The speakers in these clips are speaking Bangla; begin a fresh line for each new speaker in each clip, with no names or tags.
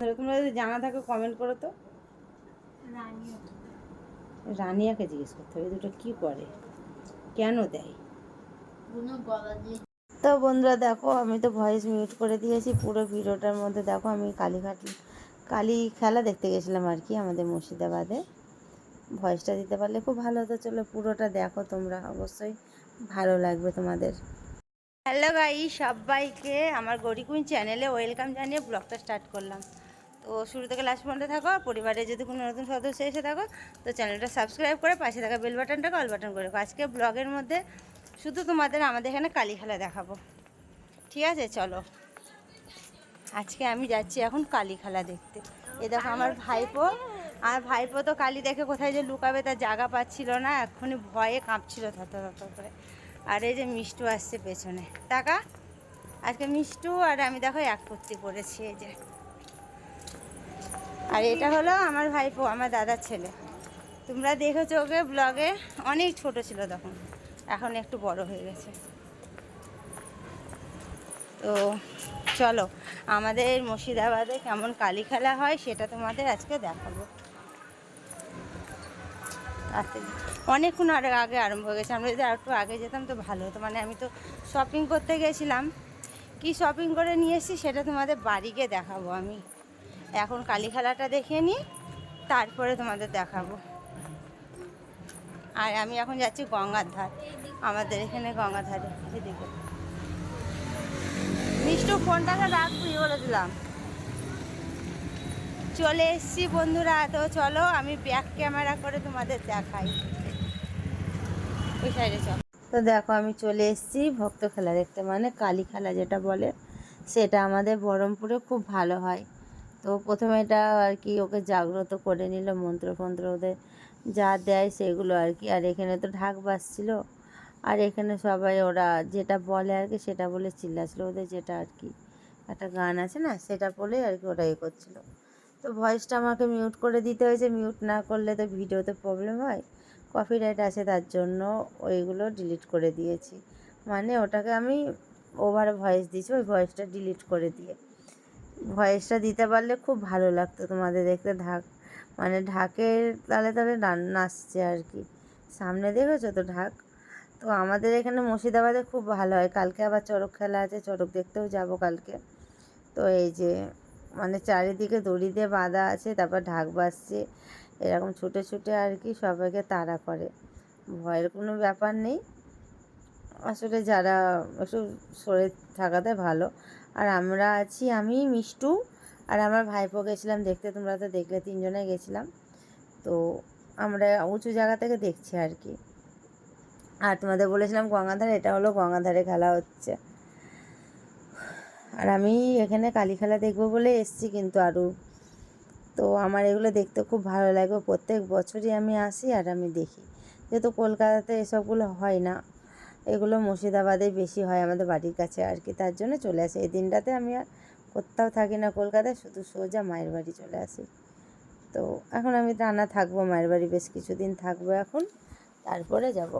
তোমরা যদি জানা থাকে কমেন্ট করো তো। রানিয়াকে জিজ্ঞেস করতে হবে দুটো কী করে? কেন দেয়? তো বন্ধুরা, দেখো, আমি তো ভয়েস মিউট করে দিয়েছি, পুরো ভিডিওটার মধ্যে দেখো, আমি কালীঘাট কালী খেলা দেখতে গেছিলাম আর কি, আমাদের মুর্শিদাবাদে। ভয়েসটা দিতে পারলে খুব ভালো হতো, চলো পুরোটা দেখো তোমরা, অবশ্যই ভালো লাগবে তোমাদের। হ্যালো গাই সবাইকে, আমার গড়ি কুইন চ্যানেলে ওয়েলকাম জানিয়ে ব্লগটা স্টার্ট করলাম। তো শুরু থেকে লাস্ট পর্যন্ত থাকো পরিবারে যদি কোনো নতুন সদস্য এসে থাকো, তো চ্যানেলটা সাবস্ক্রাইব করে পাশে থাকা বেল বাটনটাকে অল বাটন করে। আজকে ব্লগের মধ্যে শুধু তোমাদের, আমাদের এখানে কালী খেলা দেখাবো। ঠিক আছে? চলো। আজকে আমি যাচ্ছি এখন কালী খেলা দেখতে। এ দেখো আমার ভাইপো। আর ভাইপো তো কালী দেখে কোথায় যে লুকাবে তার জায়গা পাচ্ছিল না, এক্ষুনি ভয়ে কাঁপছিল থত থত করে। আর এই যে মিষ্টু আসছে পেছনে। টাকা? আজকে মিষ্টু আর আমি দেখো এক কুর্তি পরেছি এই যে। আর এটা হলো আমার ভাইপো, আমার দাদার ছেলে। তোমরা দেখেছ ওকে ব্লগে অনেক ছোট ছিল তখন। এখন একটু বড় হয়ে গেছে। তো চলো, আমাদের মুর্শিদাবাদে কেমন কালী খেলা হয় সেটা তোমাদের আজকে দেখাবো। অনেকক্ষণ আর আগে আরম্ভ হয়ে গেছে। আমরা যদি আর একটু আগে যেতাম তো ভালো হতো। মানে আমি তো শপিং করতে গেছিলাম। কি শপিং করে নিয়ে এসেছি সেটা তোমাদের বাড়ি গিয়ে দেখাবো আমি। এখন কালী খেলাটা দেখে নিই তারপরে তোমাদের দেখাবো। আর আমি এখন যাচ্ছি গঙ্গার ধার, আমাদের এখানে গঙ্গার ধারে, এদিকে। মিষ্টু ফোনটাকে রাখবি বলে দিলাম। চলে এসছি বন্ধুরা, তো চলো আমি ব্যাক ক্যামেরা করে তোমাদের দেখাই। ওই সাইডে চল। তো দেখো, আমি চলে এসেছি ভক্ত খেলা দেখতে মানে কালী খেলা যেটা বলে, সেটা আমাদের বহরমপুরে খুব ভালো হয়। তো প্রথমে এটা আর কি ওকে জাগ্রত করে নিল মন্ত্র ফন্ত্র ওদের যা দেয় সেগুলো আর কি। আর এখানে তো ঢাক বাজছিল, আর এখানে সবাই ওরা যেটা বলে আর কি সেটা বলে চিল্লাছিল ওদের যেটা আর কি একটা গান আছে না সেটা বলে আর কি ওরা এ করছিল। তো ভয়েসটা আমাকে মিউট করে দিতে হয়েছে, মিউট না করলে তো ভিডিওতে প্রবলেম হয়। কপিরাইট আছে তার জন্য ওইগুলো ডিলিট করে দিয়েছি। মানে ওটাকে আমি ওভার ভয়েস দিয়েছি, ওই ভয়েসটা ডিলিট করে দিয়ে। ভয়েসটা দিতে পারলে খুব ভালো লাগতো তোমাদের দেখতে ঢাক মানে ঢাকের তালে তালে নাচছে আর কি। সামনে দেখেছ তো ঢাক? তো আমাদের এখানে মুর্শিদাবাদে খুব ভালো হয়। কালকে আবার চড়ক খেলা আছে, চড়ক দেখতেও যাব কালকে। তো এই যে মানে চারিদিকে দড়ি দিয়ে বাঁধা আছে, তারপর ঢাক বাজছে। এরকম ছুটে ছুটে আর কি সবাইকে তাড়া করে। ভয়ের কোনো ব্যাপার নেই। আসলে যারা একটু সরে থাকাতে ভালো। আর আমরা আছি আমি, মিষ্টু আর আমার ভাইপো গেছিলাম দেখতে, তোমরা তো দেখলে, তিনজনে গেছিলাম। তো আমরা উঁচু জায়গা থেকে দেখছি আর কি। আর তোমাদের বলেছিলাম গঙ্গাধার, এটা হলো গঙ্গাধারে খেলা হচ্ছে। আর আমি এখানে কালী খেলা দেখব বলে এসছি কিন্তু আরও। তো আমার এগুলো দেখতে খুব ভালো লাগে। প্রত্যেক বছরই আমি আসি আর আমি দেখি। যেহেতু কলকাতাতে এসবগুলো হয় না। এগুলো মুর্শিদাবাদে বেশি হয় আমাদের বাড়ির কাছে আর কি। তার জন্য চলে আসে। এই দিনটাতে আমি আর কোথাও থাকি না কলকাতায়, শুধু সোজা মায়ের বাড়ি চলে আসি। তো এখন আমি টানা থাকব মায়ের বাড়ি, বেশ কিছুদিন থাকব এখন, তারপরে যাব।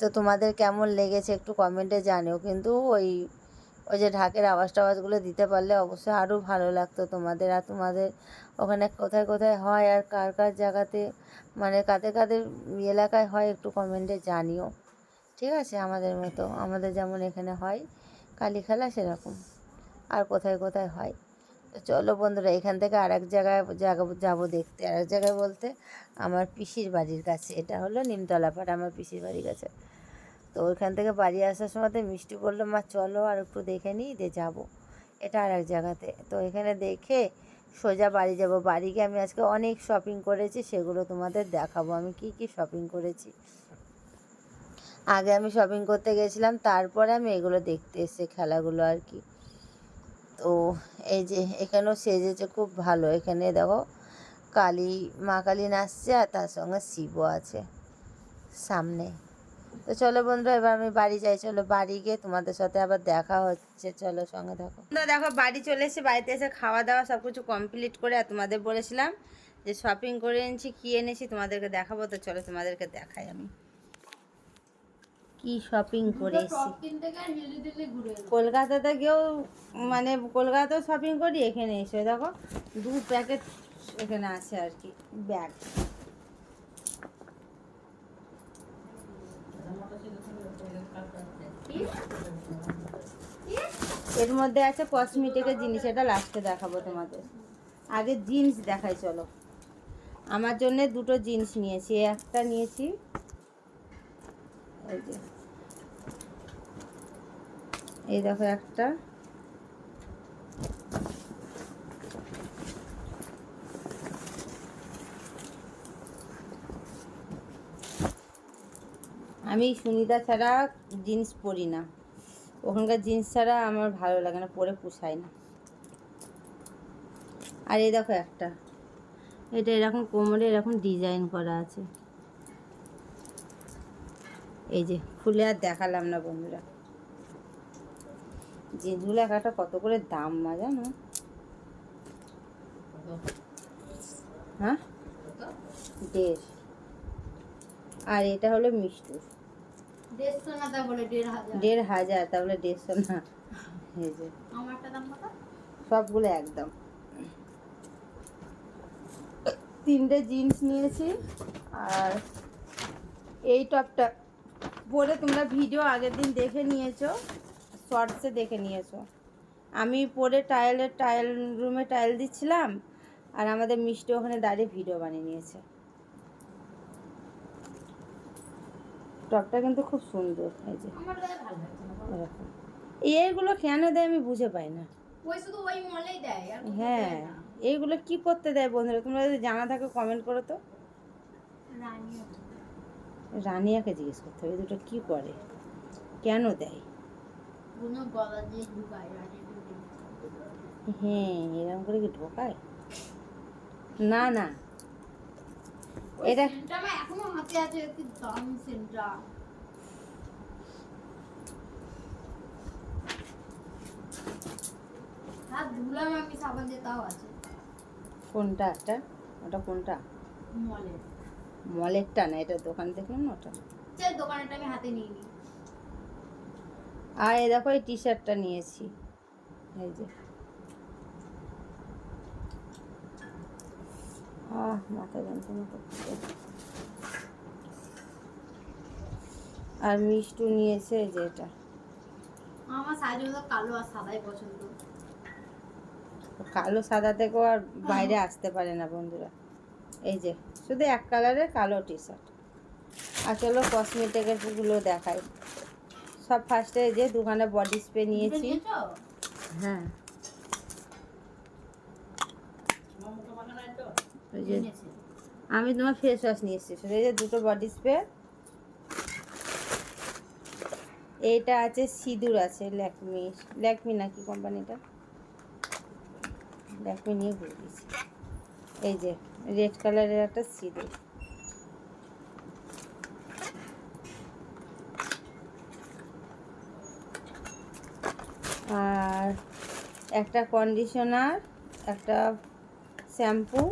তো তোমাদের কেমন লেগেছে একটু কমেন্টে জানিও। কিন্তু ওই ওই যে ঢাকের আওয়াজ টাওয়াজগুলো দিতে পারলে অবশ্যই আরও ভালো লাগতো তোমাদের। আর তোমাদের ওখানে কোথায় কোথায় হয় আর কার কার জায়গাতে মানে কাদের কাদের এলাকায় হয় একটু কমেন্টে জানিও। ঠিক আছে, আমাদের মতো, আমাদের যেমন এখানে হয় কালী খেলা সেরকম, আর কোথায় কোথায় হয়। তো চলো বন্ধুরা, এখান থেকে আর এক জায়গায় জায়গা যাব দেখতে। আর এক জায়গায় বলতে আমার পিসির বাড়ির কাছে, এটা হলো নিমতলা পাড়া আমার পিসির বাড়ির কাছে। তো ওইখান থেকে বাড়ি আসার সময় মিষ্টি বলল, মা, চলো আর একটু দেখে নিই, দিয়ে যাব। এটা আর এক জায়গাতে। তো এখানে দেখে সোজা বাড়ি যাব। বাড়ি গিয়ে আমি আজকে অনেক শপিং করেছি, সেগুলো তোমাদের দেখাবো। আমি কি কি শপিং করেছি? আগে আমি শপিং করতে গেছিলাম, তারপরে আমি এগুলো দেখতে এসেছি খেলাগুলো আর কি। তো এই যে এখানেও সেজেছে খুব ভালো। এখানে দেখো কালী, মা কালী নাচছে আর তার সঙ্গে শিবও আছে সামনে। তো চলো বন্ধুরা, এবার আমি বাড়ি যাই। চলো বাড়ি গিয়ে তোমাদের সাথে আবার দেখা হচ্ছে। চলো সঙ্গে দেখো দেখো বাড়ি চলে এসে বাড়িতে এসে খাওয়া দাওয়া সব কিছু কমপ্লিট করে আর তোমাদের বলেছিলাম যে শপিং করে এনেছি, কী এনেছি তোমাদেরকে দেখাবো। তো চলো তোমাদেরকে দেখাই আমি। কি শপিং করে
দুটো
এসেছি।
টপ কিনতে গিয়ে হিলি দিল্লি ঘুরে এলাম।
কলকাতাতে গিয়েও মানে কলকাতাতেও শপিং করি এখানে এসে দেখো দু প্যাকেট এখানে আছে আর কি ব্যাগ এর মধ্যে আছে কসমেটিকের জিনিস এটা লাস্টে দেখাবো তোমাদের। আগে জিন্স দেখাই চলো। আমার জন্য দুটো জিন্স নিয়েছি একটা নিয়েছি এই যে। এই দেখো একটা। আমি সুনিতা ছাড়া জিন্স পরি না। ওখানকার জিন্স ছাড়া আমার ভালো লাগে না, পরে পোষায় না। আর এই দেখো একটা। এটা এরকম কোমরে এরকম ডিজাইন করা আছে। এই যে খুলে আর দেখালাম না বন্ধুরা। জিন্সগুলো এক একটা কত করে দাম মা জানো? হ্যাঁ? দেড়। আর এটা হলো মিষ্টুর
বলে দেড় হাজার।
তাহলে দেড়শো না। এই যে। সবগুলো একদম। তিনটে জিন্স নিয়েছি আর এই টপটা পরে তোমরা ভিডিও আগের দিন দেখে নিয়েছো শর্টসে দেখে নিয়েছো। আমি পরে টাইলের টাইল রুমে টাইল দিচ্ছিলাম আর আমাদের মিষ্টি ওখানে দাঁড়িয়ে ভিডিও বানিয়ে নিয়েছে। টপটা কিন্তু খুব সুন্দর এই যে। এরকম। এইগুলো কেন দেয় আমি বুঝে পাই না।
ওই শুধু ওই মলেই দেয়
হ্যাঁ এইগুলো কি করতে দেয় বন্ধুরা? তোমরা যদি জানা থাকে কমেন্ট করো তো রানিয়াকে জিজ্ঞেস করতে হবে দুটো কি করে? কেন দেয়? হ্যাঁ এরকম করে কি ঢোকায়? না না। এটা
এখনও হাতে আছে কি সেন্টটা হাত ধুলাম আমি সাবান দিয়ে তাও আছে।
কোনটা? একটা ওটা কোনটা?
মলে
মলেরটা না এটা দোকান দেখলাম না ওটা?
দোকানেটা আমি হাতে নিয়ে নিই
আর এই দেখো এই টি শার্টটা নিয়েছি। এই যে। আহ মাথা যন্ত্রণা করছে। আর মিষ্টু নিয়েছে এই যে এটা।
আমার কালো আর সাদাই পছন্দ।
কালো সাদা থেকেও আর বাইরে আসতে পারে না বন্ধুরা। এই যে শুধু এক কালারের কালো টি শার্ট আর চলো কসমেটিকেরগুলো দেখাই। সব ফার্স্টে এই যে দোকানে বডি স্প্রে নিয়েছি। হ্যাঁ।
নিয়েছে।
আমি তোমার ফেস ওয়াশ নিয়ে এসেছি শুধু এই যে দুটো বডি স্প্রে এইটা আছে সিঁদুর আছে ল্যাকমি ল্যাকমি নাকি কোম্পানিটা ল্যাকমি নিয়ে ঘুরে দিয়েছি। এই যে রেড কালারের একটা সিঁদুর আর একটা কন্ডিশনার একটা শ্যাম্পু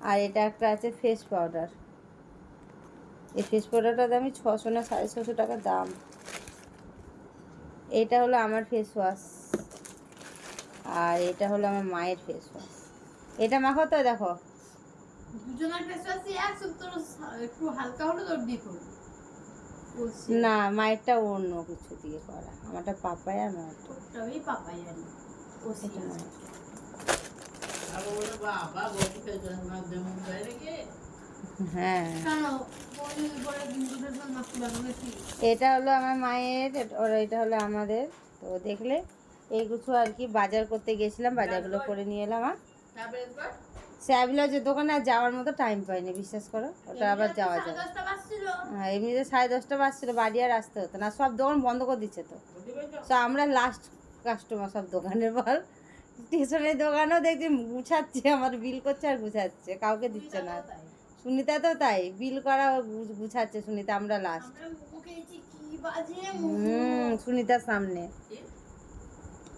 আর এটা একটা আছে ফেস পাউডার এই ফেস পাউডারটার দামই ছশো না সাড়ে ছশো টাকা দাম। এটা হলো আমার ফেস ওয়াশ আর এটা হলো আমার মায়ের ফেস ওয়াশ এটা মাখো তো দেখো।
দুজনের ফেস ওয়াশই এক শুধু তোর একটু হালকা হলো তোর
না মায়েরটা অন্য কিছু দিয়ে করা। আমারটা পাপায় আর মায়েরটা
ও সেটা।
হ্যাঁ।
ফেস ওয়াশ নাকি?
এটা হলো আমার মায়ের ওর এটা হলো আমাদের। তো দেখলে এই কিছু আর কি বাজার করতে গেছিলাম বাজারগুলো করে নিয়ে এলাম আর স্যাবিলাজের দোকানে আর যাওয়ার মতো টাইম পাইনি বিশ্বাস করো। ওটা আবার যাওয়া
বাজছিল।
হ্যাঁ এমনিতে সাড়ে দশটা বাজছিল বাড়ি আর আসতে হতো না। সব দোকান বন্ধ করে দিচ্ছে তো। তো আমরা লাস্ট কাস্টমার সব দোকানের বল। স্টেশনের দোকানও দেখছি গুছাচ্ছে আমার বিল করছে আর গুছাচ্ছে কাউকে দিচ্ছে না। সুনিতা তো তাই বিল করা গুছাচ্ছে সুনিতা আমরা লাস্ট হুম সুনিতার সামনে।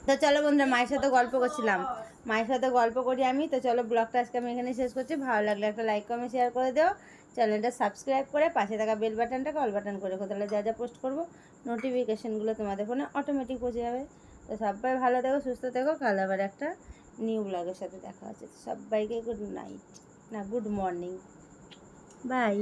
তো চলো বন্ধুরা মায়ের সাথে গল্প করছিলাম। মায়ের সাথে গল্প করি আমি। তো চলো ব্লগটা আজকে আমি এখানে শেষ করছি। ভালো লাগলে একটা লাইক কমেন্ট শেয়ার করে দিও। চ্যানেলটা সাবস্ক্রাইব করে পাশে থাকা বেল বাটনটাকে কল বাটন করে রেখো। তাহলে যা যা পোস্ট করব নোটিফিকেশানগুলো তোমাদের ফোনে অটোমেটিক পৌঁছে যাবে। তো সবাই ভালো থেকো, সুস্থ থেকো। কাল আবার একটা নিউ ব্লগের সাথে দেখা হচ্ছে। সবাইকে গুড নাইট না গুড মর্নিং বাই